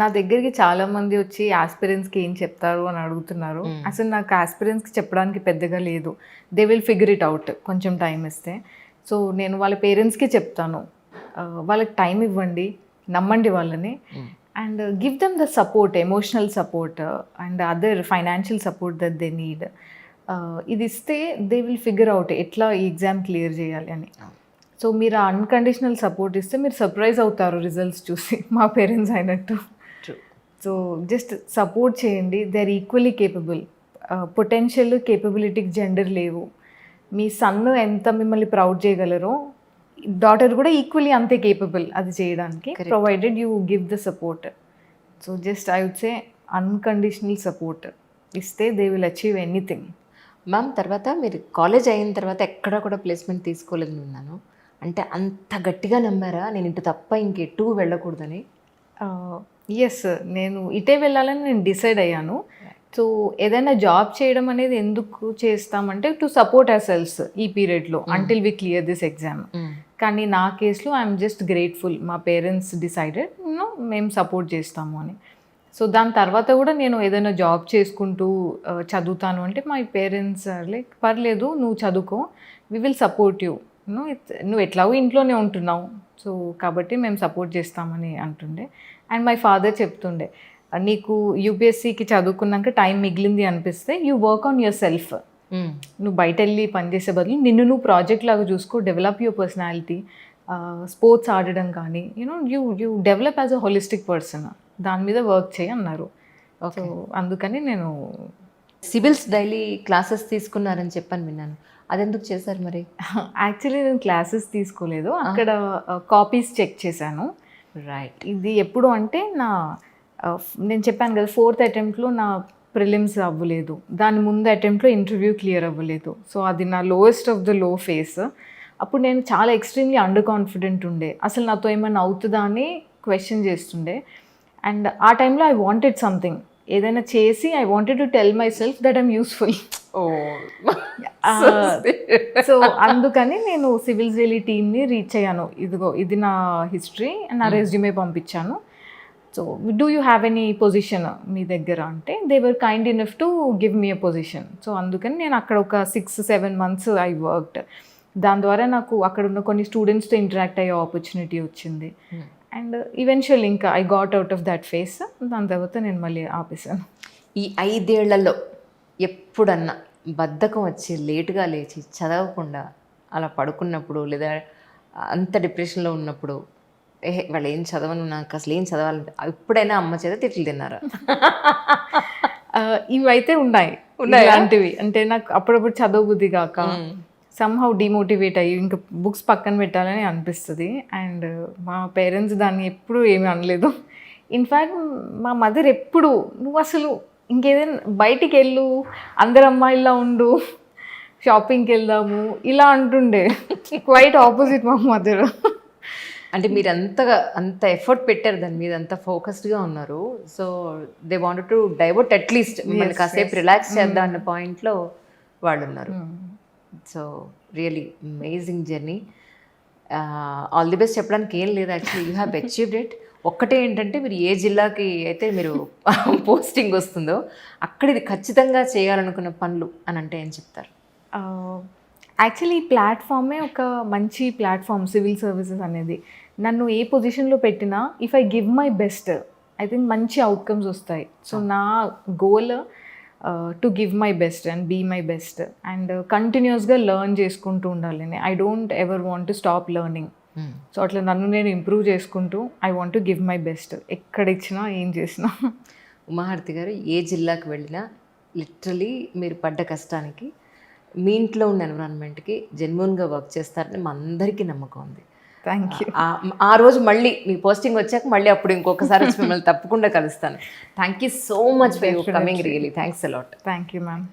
నా దగ్గరికి చాలా మంది వచ్చి ఆస్పిరెంట్స్కి ఏం చెప్తారు అని అడుగుతున్నారు. అసలు నాకు ఆస్పిరెంట్స్కి చెప్పడానికి పెద్దగా లేదు. They will figure it out కొంచెం టైం ఇస్తే. సో నేను వాళ్ళ పేరెంట్స్కి చెప్తాను. వాళ్ళకి టైం ఇవ్వండి. నమ్మండి వాళ్ళని. And give them the support emotional support and other financial support that they need ఇది ఇస్తే దే విల్ ఫిగర్ అవుట్ ఎట్లా ఈ ఎగ్జామ్ క్లియర్ చేయాలి అని. సో మీరు అన్కండిషనల్ సపోర్ట్ ఇస్తే మీరు సర్ప్రైజ్ అవుతారు రిజల్ట్స్ చూసి. మా పేరెంట్స్ అయినట్టు. సో జస్ట్ సపోర్ట్ చేయండి. They are equally capable potential కేపబిలిటీకి gender లేవు. మీ సన్ ఎంత మిమ్మల్ని ప్రౌడ్ చేయగలరో డాటర్ కూడా ఈక్వల్లీ అంతే కేపబుల్ అది చేయడానికి. Provided you give the support so just I would say unconditional support ఇస్తే they will achieve anything ma'am తర్వాత మీరు కాలేజ్ అయిన తర్వాత ఎక్కడ కూడా ప్లేస్మెంట్ తీసుకోలేదు విన్నాను. అంటే అంత గట్టిగా నమ్మారా? నేను ఇటు తప్ప ఇంకెటు వెళ్ళకూడదని. ఎస్ నేను ఇటే వెళ్ళాలని నేను డిసైడ్ అయ్యాను. సో ఏదైనా జాబ్ చేయడం అనేది ఎందుకు చేస్తామంటే టు సపోర్ట్ అర్ సెల్స్ ఈ పీరియడ్లో until we clear this exam కానీ నా కేసులో ఐఎమ్ జస్ట్ గ్రేట్ఫుల్ మా పేరెంట్స్ డిసైడెడ్ మేము సపోర్ట్ చేస్తాము అని. సో దాని తర్వాత కూడా నేను ఏదైనా జాబ్ చేసుకుంటూ చదువుతాను అంటే మై పేరెంట్స్ లైక్ పర్లేదు నువ్వు చదువుకో. వి విల్ సపోర్ట్ యూ నువ్వు నువ్వు ఎట్లాగో ఇంట్లోనే ఉంటున్నావు. సో కాబట్టి మేము సపోర్ట్ చేస్తామని అంటుండే. అండ్ మై ఫాదర్ చెప్తుండే నీకు యూపీఎస్సీకి చదువుకున్నాక టైం మిగిలింది అనిపిస్తే you work on yourself. నువ్వు బయట వెళ్ళి పనిచేసే బదులు నిన్ను నువ్వు ప్రాజెక్ట్ లాగా చూసుకో డెవలప్ యువర్ పర్సనాలిటీ స్పోర్ట్స్ ఆడడం కానీ you know you you develop as a holistic person. దాని మీద వర్క్ చేయి అన్నారు. సో అందుకని నేను సివిల్స్ డైలీ క్లాసెస్ తీసుకున్నారని చెప్పని విన్నాను. అదెందుకు చేశారు మరి? యాక్చువల్లీ నేను క్లాసెస్ తీసుకోలేదు. అక్కడ కాపీస్ చెక్ చేశాను. రైట్ ఇది ఎప్పుడు అంటే నా నేను చెప్పాను కదా ఫోర్త్ అటెంప్ట్లో నా ప్రిలిమ్స్ అవ్వలేదు. దాని ముందు అటెంప్ట్లో ఇంటర్వ్యూ క్లియర్ అవ్వలేదు. సో అది నా lowest of the low phase అప్పుడు నేను చాలా ఎక్స్ట్రీమ్లీ అండర్ కాన్ఫిడెంట్ ఉండే. అసలు నాతో ఏమైనా అవుతుందా అని క్వశ్చన్ చేస్తుండే. అండ్ ఆ టైంలో ఐ వాంటెడ్ సంథింగ్ ఏదైనా చేసి I wanted to tell myself that I'm useful so అందుకని నేను సివిల్స్ డైలీ టీమ్ని రీచ్ అయ్యాను. ఇదిగో ఇది నా హిస్టరీ నా రెజ్యూమే పంపించాను. So do you have any position మీ దగ్గర అంటే they were kind enough to give me a position so అందుకని నేను అక్కడ ఒక six seven months I worked దాని ద్వారా నాకు అక్కడ ఉన్న కొన్ని స్టూడెంట్స్తో ఇంటరాక్ట్ అయ్యే ఆపర్చునిటీ వచ్చింది. అండ్ ఈవెన్చువల్ ఇంకా I got out of that phase దాని తర్వాత నేను మళ్ళీ ఆపేసాను ఈ ఐదేళ్ళలో ఎప్పుడన్నా బద్ధకం వచ్చి లేటుగా లేచి చదవకుండా అలా పడుకున్నప్పుడు లేదా అంత డిప్రెషన్లో ఉన్నప్పుడు ఏ వాళ్ళు ఏం చదవను నాకు అసలు ఏం చదవాలంటే ఎప్పుడైనా అమ్మ చేత తిట్లు తిన్నారా? ఇవైతే ఉన్నాయి. ఉన్నాయా? ఇలాంటివి. అంటే నాకు అప్పుడప్పుడు చదవబుద్ధి కాక సమ్హౌ డిమోటివేట్ అయ్యి ఇంకా బుక్స్ పక్కన పెట్టాలని అనిపిస్తుంది. అండ్ మా పేరెంట్స్ దాన్ని ఎప్పుడు ఏమీ అనలేదు. ఇన్ఫ్యాక్ట్ మా మదర్ ఎప్పుడు నువ్వు అసలు ఇంకేదైనా బయటికి వెళ్ళు అందరు అమ్మాయిలా ఉండు షాపింగ్కి వెళ్దాము ఇలా అంటుండే. క్వైట్ ఆపోజిట్ మా మదర్. అంటే మీరు అంతగా అంత ఎఫర్ట్ పెట్టారు దాని మీద అంత ఫోకస్డ్గా ఉన్నారు. So they want to divert at least మిమ్మల్ని కాసేపు రిలాక్స్ చేద్దాం అన్న పాయింట్లో వాళ్ళు ఉన్నారు so really amazing journey all the best చెప్పడానికి ఏం లేదు actually you have achieved it ఒక్కటే ఏంటంటే మీరు ఏ జిల్లాకి అయితే మీరు పోస్టింగ్ వస్తుందో అక్కడ ఇది ఖచ్చితంగా చేయాలనుకున్న పనులు అని అంటే ఏం చెప్తారు? యాక్చువల్లీ ఈ ప్లాట్ఫామే ఒక మంచి ప్లాట్ఫామ్ సివిల్ సర్వీసెస్ అనేది. నన్ను ఏ పొజిషన్లో పెట్టినా if I give my best I think మంచి అవుట్కమ్స్ వస్తాయి. సో నా goal to give my best and be my best and కంటిన్యూస్గా లెర్న్ చేసుకుంటూ ఉండాలి. I don't ever want to stop learning so అట్లా నన్ను నేను ఇంప్రూవ్ చేసుకుంటూ I want to give my best ఎక్కడ ఇచ్చినా ఏం చేసినా. ఉమాహారతి గారు ఏ జిల్లాకి వెళ్ళినా లిటరలీ మీరు పడ్డ కష్టానికి మీ ఇంట్లో ఉన్న ఎన్విరాన్మెంట్కి జెన్యున్గా వర్క్ చేస్తారని మా అందరికీ నమ్మకం ఉంది. థ్యాంక్ యూ ఆ- రోజు మళ్ళీ మీ పోస్టింగ్ వచ్చాక మళ్ళీ అప్పుడు ఇంకొకసారి వచ్చి మిమ్మల్ని తప్పకుండా కలుస్తాను. Thank you so much for coming really thanks a lot thank you ma'am